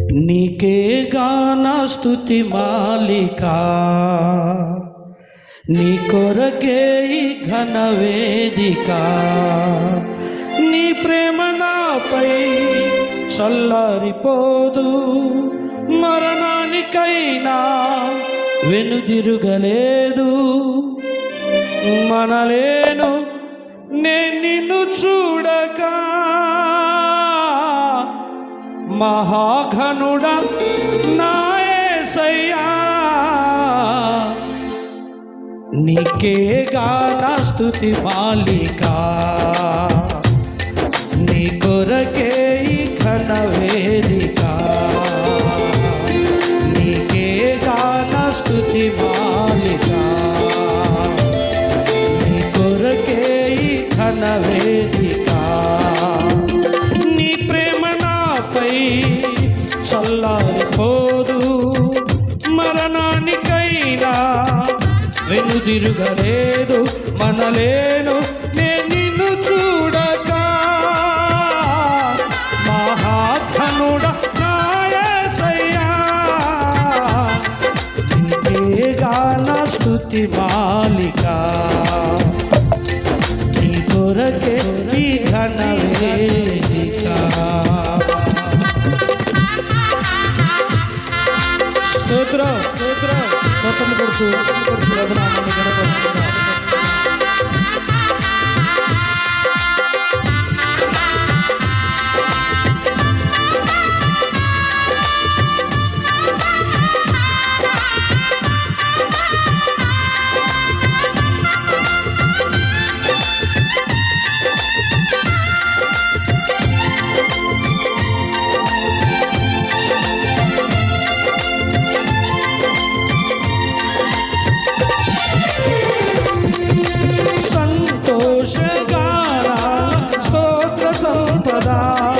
నీకే గాన స్తుతి మాలిక. నీ కొరకే ఘన వేదిక. నీ ప్రేమ నాపై చల్లారిపోదు. మరణానికైనా వెనుదిరుగలేదు. మనలేను నేను నిన్ను చూడగా మహాఘనుడ నాయసయ్యా నీకే గాన స్థుతి మాలిక. నీ కొరకే ఈ ఘన వేదిక. నీకే గాన స్థుతి మాలిక. నీ కొరకే ఈ ఘన వేదిక. నాపై చల్లారిపోదు. మరణానికైనా వెనుదిరుగలేదు మనలేను నేను నిన్ను చూడక. మహాఘనుడ నాయసయ్యా. నీకే గాన స్తుతి మాలిక. నీ కొరకే ఈ ఘన స్తోత్రం స్తోత్రం. స్తోత్రం కొడుతూ ప్రభునామాన్ని గణపరుచుకున్నాం राधा